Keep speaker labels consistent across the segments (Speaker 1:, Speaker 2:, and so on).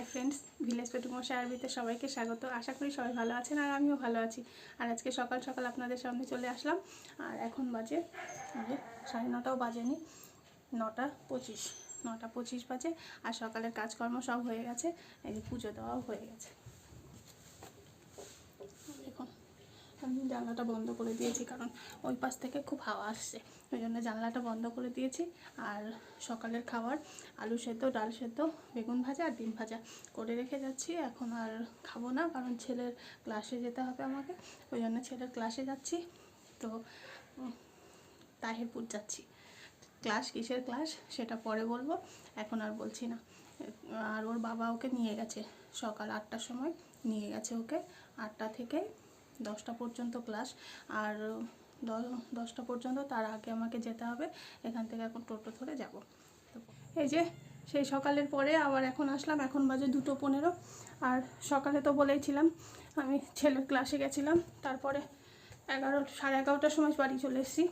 Speaker 1: Hi friends, village পেটুমশা আরবিতে সবাইকে স্বাগত। আশা করি সবাই ভালো আছেন আর আমিও ভালো আছি। আর আজকে সকাল সকাল আপনাদের সামনে চলে আসলাম। আর এখন বাজে সাড়ে নটাও বাজেনি, নটা পঁচিশ নটা পঁচিশ বাজে। আর সকালের কাজকর্ম সব হয়ে গেছে, এই যে পুজো দেওয়াও হয়ে গেছে দেখুন আমি জানলাটা বন্ধ করে দিয়েছি, কারণ ওই পাশ থেকে খুব হাওয়া আসছে। ওই জন্য জানলাটা বন্ধ করে দিয়েছি। আর সকালের খাবার, আলু সেদ্ধ, ডাল সেদ্ধ, বেগুন ভাজা আর ডিম ভাজা করে রেখে যাচ্ছি। এখন আর খাব না, কারণ ছেলের ক্লাসে যেতে হবে আমাকে। ওই জন্য ছেলের ক্লাসে যাচ্ছি। তো তাহিরপুর যাচ্ছি। ক্লাস কিসের ক্লাস? সেটা পরে বলব। এখন আর বলছি না। আর ওর বাবা ওকে নিয়ে গেছে। সকাল আটটার সময় নিয়ে গেছে ওকে। আটটা থেকে দশটা পর্যন্ত ক্লাস আর দশটা পর্যন্ত তার আগে আমাকে যেতে হবে, এখান থেকে এখন টোটো ধরে যাব। এই যে, সেই সকালের পরে আবার এখন আসলাম, এখন বাজে দুটো পনেরো, আর সকালে তো বলেইছিলাম, আমি ছেলের ক্লাসে গেছিলাম, তারপরে এগারো, সাড়ে এগারোটার সময় বাড়ি চলে এসেছি,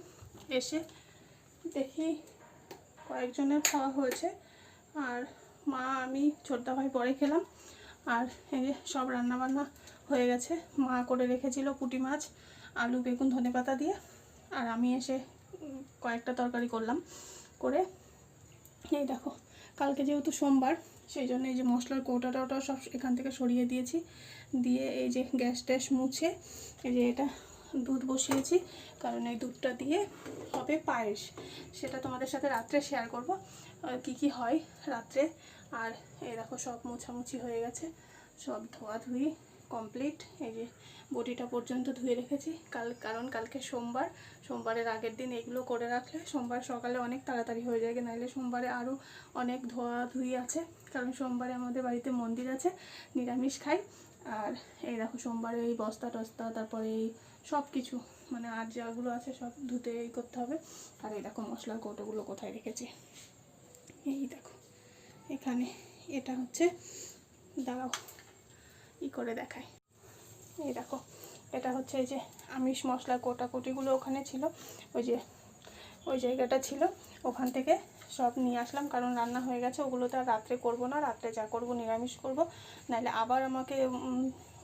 Speaker 1: এসে দেখি কয়েকজনের খাওয়া হয়েছে, আর মা, আমি ছোটদা ভাই পরে খেলাম, আর এই যে সব রান্নাবান্না হয়ে গেছে। মা করে রেখেছিল পুঁটি মাছ, আলু, বেগুন, ধনে পাতা দিয়ে। আর আমি এসে কয়েকটা তরকারি করলাম করে। এই দেখো, কালকে যেহেতু সোমবার, সেই জন্য এই যে মশলার কৌটাটা ওটা সব এখান থেকে সরিয়ে দিয়েছি। দিয়ে এই যে গ্যাস ট্যাস মুছে এই যে এটা দুধ বসিয়েছি, কারণ এই দুধটা দিয়ে হবে পায়েস। সেটা তোমাদের সাথে রাত্রে শেয়ার করব কি কি হয় রাত্রে। আর এই দেখো সব মোছামুছি হয়ে গেছে, সব ধোয়াধুয়ি কমপ্লিট এই যে বডিটা পর্যন্ত ধুয়ে রেখেছি। কাল কারণ কালকে সোমবার। সোমবারের আগের দিন এগুলো করে রাখলে সোমবার সকালে অনেক তাড়াতাড়ি হয়ে যায়। নাহলে সোমবারে আরও অনেক ধোয়া ধুই আছে। কারণ সোমবারে আমাদের বাড়িতে মন্দির আছে, নিরামিষ খাই। আর এই দেখো সোমবারে এই বস্তা টস্তা, তারপরে এই সব কিছু মানে আর যাগুলো আছে সব ধুতে এই করতে হবে। আর এই দেখো মশলার কৌটোগুলো কোথায় রেখেছি। এই দেখো, এখানে এটা হচ্ছে দাঁড়াও ই করে দেখায় এই দেখো, এটা হচ্ছে এই যে আমিষ মশলার কোটাকুটিগুলো ওখানে ছিল। ওই যে, ওই জায়গাটা ছিল। ওখান থেকে সব নিয়ে আসলাম, কারণ রান্না হয়ে গেছে। ওগুলো তো আর রাত্রে করব না, রাত্রে যা করব নিরামিষ করব। নাহলে আবার আমাকে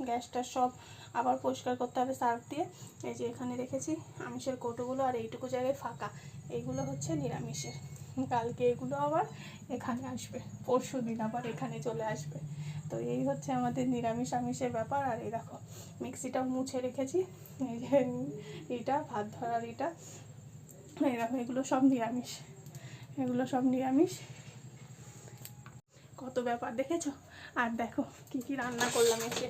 Speaker 1: গ্যাসটা সব আবার পরিষ্কার করতে হবে সার্ফ দিয়ে। এই যে এখানে রেখেছি আমিষের কৌটোগুলো, আর এইটুকু জায়গায় ফাঁকা। এইগুলো হচ্ছে নিরামিষের। কালকে এগুলো আবার এখানে আসবে। পরশু দিন আবার এখানে চলে আসবে। তো এই হচ্ছে আমাদের নিরামিষ আমিষের ব্যাপার, আর এই দেখো, মিক্সিটাও মুছে রেখেছি। এই যে এটা, ভাত ধরার এটা। দেখো, এগুলো সব নিরামিষ। এগুলো সব নিরামিষ। কত ব্যাপার, দেখেছ? আর দেখো, কি কি রান্না করলাম এসে।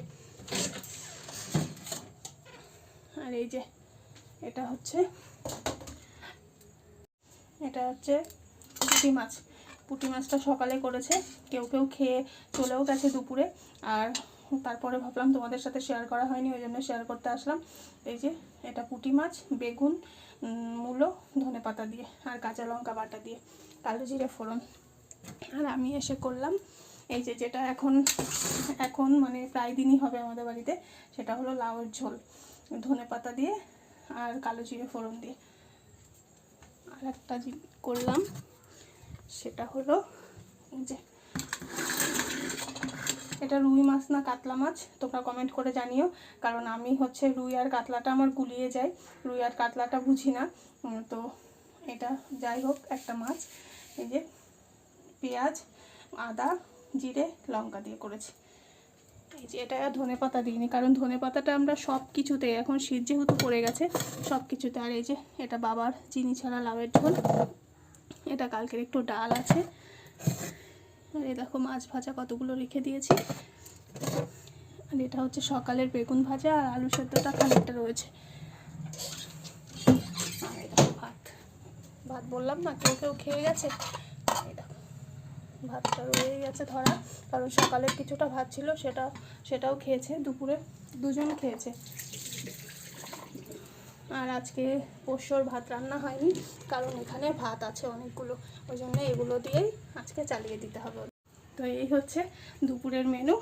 Speaker 1: আর এই যে, এটা হচ্ছে এটা হচ্ছে মাছ। পুঁটি মাছটা সকালে করেছে, কেউ কেউ খেয়ে চলেও গেছে দুপুরে। আর তারপরে ভাবলাম তোমাদের সাথে শেয়ার করা হয়নি, ওই জন্য শেয়ার করতে আসলাম। এই যে, এটা পুঁটি মাছ, বেগুন মূলো, ধনে পাতা দিয়ে, আর কাঁচা লঙ্কা বাটা দিয়ে, কালো জিরে ফোড়ন। আর আমি এসে করলাম, এই যে যেটা এখন এখন মানে প্রায় দিনই হবে আমাদের বাড়িতে, সেটা হলো লাউয়ের ঝোল। ধনে পাতা দিয়ে আর কালো জিরে ফোড়ন দিয়ে। আর একটা করলাম। সেটা হলো যে। এটা রুই মাছ না কাতলা মাছ, তোমরা কমেন্ট করে জানিও। কারণ আমি হচ্ছে রুই আর কাতলাটা আমার গুলিয়ে যায়। রুই আর কাতলাটা বুঝি না। তো এটা যাই হোক, একটা মাছ। এই যে পেঁয়াজ, আদা, জিরে, লঙ্কা দিয়ে করেছি। এই যে এটা ধনে পাতা দিইনি, কারণ ধনে পাতাটা আমরা সব কিছুতে, এখন শীত যেহেতু পড়ে গেছে, সব কিছুতে। আর এই যে এটা বাবার, চিনি ছাড়া লাউয়ের ঝোল। এটা কালকের একটু ডাল আছে। আর এই দেখো মাছ ভাজা কতগুলো রেখে দিয়েছি। আর এটা হচ্ছে সকালের বেগুন ভাজা আর আলু সেদ্ধটা খানিকটা রয়েছে। আর দেখো ভাত। ভাত বললাম না, কেউ কেউ খেয়ে গেছে? ভাতটা রয়ে গেছে ধরা। কারণ সকালের কিছুটা ভাত ছিল, সেটা, সেটাও খেয়েছে দুপুরে, দুজন খেয়েছে। আর আজকে পোষ্যর ভাত রান্না হয়নি, কারণ এখানে ভাত আছে অনেকগুলো, ওই জন্য এগুলো দিয়েই আজকে চালিয়ে দিতে হবে। তো এই হচ্ছে দুপুরের মেনু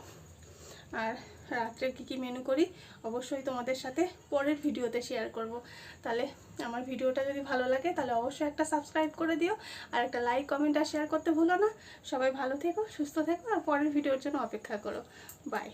Speaker 1: আর রাত্রে কী কী মেনু করি, অবশ্যই তোমাদের সাথে পরের ভিডিওতে শেয়ার করব। তাহলে আমার ভিডিওটা যদি ভালো লাগে, তাহলে অবশ্যই একটা সাবস্ক্রাইব করে দিও, আর একটা লাইক কমেন্ট আর শেয়ার করতে ভুলো না। সবাই ভালো থেকো, সুস্থ থেকো, আর পরের ভিডিওর জন্য অপেক্ষা করো। বাই